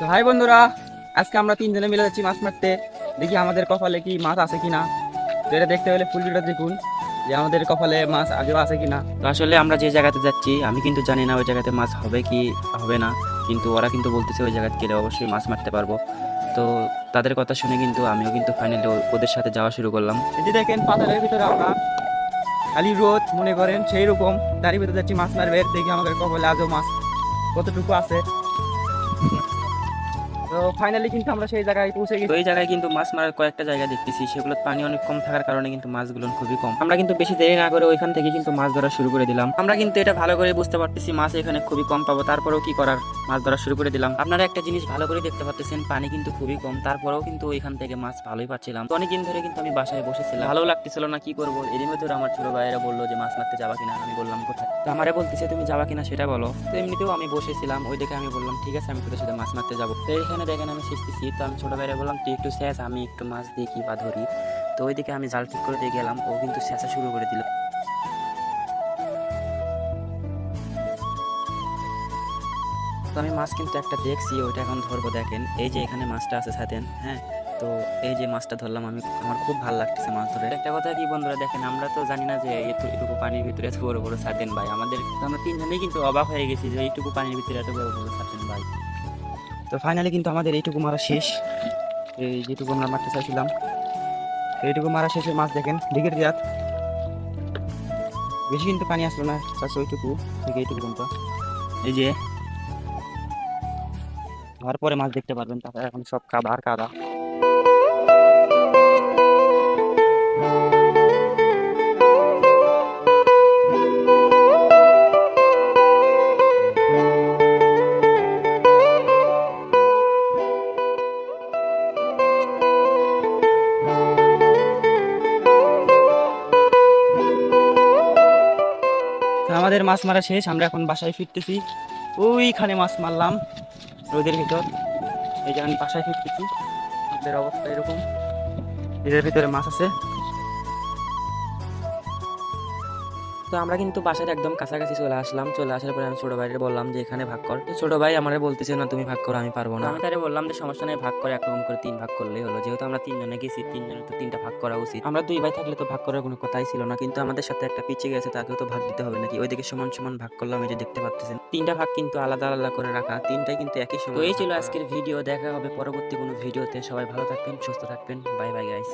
তো হাই বন্ধুরা আজকে আমরা তিনজনে মিলে যাচ্ছি মাছ মারতে। দেখি আমাদের কপালে কি মাছ আছে কিনা। তো এটা দেখতে হলে ফুল ভিডিও দেখুন যে আমাদের কপালে মাছ আগেও আছে কিনা। তো আসলে আমরা যে জায়গাতে যাচ্ছি আমি কিন্তু জানি না ওই জায়গাতে মাছ হবে কি হবে না। কিন্তু ওরা কিন্তু বলতেছে ওই জায়গাতে গেলে অবশ্যই মাছ মারতে পারব। তো তাদের কথা শুনে কিন্তু আমিও কিন্তু ফাইনালি ওদের সাথে যাওয়া শুরু করলাম। এই যে দেখেন পাতালের ভিতরে আমরা খালি রোদ মনে করেন সেই রকম। তারই ভিতরে যাচ্ছি মাছ মারবে দেখি আমাদের কপালে আজও মাছ কতটুকু আছে। ফাইনালি কিন্তু আমরা সেই জায়গায় পৌঁছে গেছি। এই জায়গায় কিন্তু মাছ মারার কয়েকটা জায়গা দেখতেছি সেগুলো পানি অনেক কম থাকার কারণে কিন্তু মাছগুলো খুবই কম। আমরা কিন্তু বেশি দেরি না করে ওইখান থেকে কিন্তু মাছ ধরা শুরু করে দিলাম। আমরা কিন্তু এটা ভালো করে বুঝতে পারতেছি, মাছ এখানে খুবই কম পাবো, তারপরেও কি করার? মাছ ধরা শুরু করে দিলাম। আপনারা একটা জিনিস ভালো করে দেখতে পাচ্ছেন পানি কিন্তু খুবই কম। তারপরেও কিন্তু ওইখান থেকে মাছ ভালোই পাচ্ছিলাম। তো অনেকদিন ধরে কিন্তু আমি বাসায় বসেছিলাম। ভালো লাগতেছিল না কি করব? এরই মধ্যে আমার ছোট ভাইয়েরা বলল যে, মাছ মারতে যাবা কিনা? আমি বললাম, কোথায়? তো আমারে বলতেছে, তুমি যাবা কিনা সেটা বলো। তো এমনিতেও আমি বসেছিলাম। ওই দেখে আমি বললাম, ঠিক আছে, আমি তোদের সাথে মাছ মারতে যাব। তো এখানে দেখেন আমি শিখতেছি। তো আমি ছোট ভাইরা বললাম, তুই একটু শেষ আমি একটু মাছ দেখি বা ধরি। তো ওইদিকে আমি জাল ঠিক করে দিয়ে গেলাম। ও কিন্তু শেষা শুরু করে দিল। তো আমি মাছ কিন্তু একটা দেখছি, ওইটা এখন ধরবো, দেখেন। এই যে এখানে মাছটা আছে, সাথেন হ্যাঁ? তো এই যে মাছটা ধরলাম, আমি, আমার খুব ভালো লাগতেছে মাছ ধরে। একটা কথা কি বন্ধুরা, দেখেন, আমরা তো জানি না যে এটুকু পানির ভিতরে এত বড় বড় সাতেন ভাই। আমাদের আমরা তিনজনেই কিন্তু অবাক হয়ে গেছি যে এইটুকু পানির ভিতরে এত বড় বড় সাতেন ভাই। তো ফাইনালি কিন্তু আমাদের এইটুকু মারা শেষ। এই যেটুকু আমরা মারতে চাইছিলাম, এইটুকু মারা শেষে মাছ দেখেন দিকের জাত। বেশি কিন্তু পানি আসলো না চারশো ওইটুকু থেকে এইটুকু এই যে ধর পরে মাছ দেখতে পারবেন, তারপরে এখন সব কাদা আর কাদা। আমাদের মাছ মারা শেষ, আমরা এখন বাসায় ফিরতেছি। ওইখানে মাছ মারলাম। রোদের ভিতর। এই যে আমি বাসায় ফিরতেছি আমাদের অবস্থা এরকম। এদের ভিতরে মাছ আছে। তো আমরা কিন্তু বাসার একদম কাছাকাছি চলে আসলাম। চলে আসার পরে আমি ছোট ভাইয়ের বললাম যে এখানে ভাগ কর। তো ছোট ভাই আমার বলতেছে না তুমি ভাগ করো আমি পারব না। আমি তারে বললাম যে সমস্যা নেই ভাগ করে একরকম করে তিন ভাগ করলেই হলো। যেহেতু আমরা তিনজনে গেছি তিনজনের তো তিনটা ভাগ করা উচিত। আমরা দুই ভাই থাকলে তো ভাগ করার কোনো কথাই ছিল না কিন্তু আমাদের সাথে একটা পিছিয়ে গেছে তাকেও তো ভাগ দিতে হবে নাকি? ওইদিকে সমান সমান ভাগ করলাম এই যে দেখতে পাচ্ছেন তিনটা ভাগ কিন্তু আলাদা আলাদা করে রাখা তিনটাই কিন্তু একই সময় এই ছিল আজকের ভিডিও দেখা হবে পরবর্তী কোনো ভিডিওতে। সবাই ভালো থাকবেন সুস্থ থাকবেন। Bye bye guys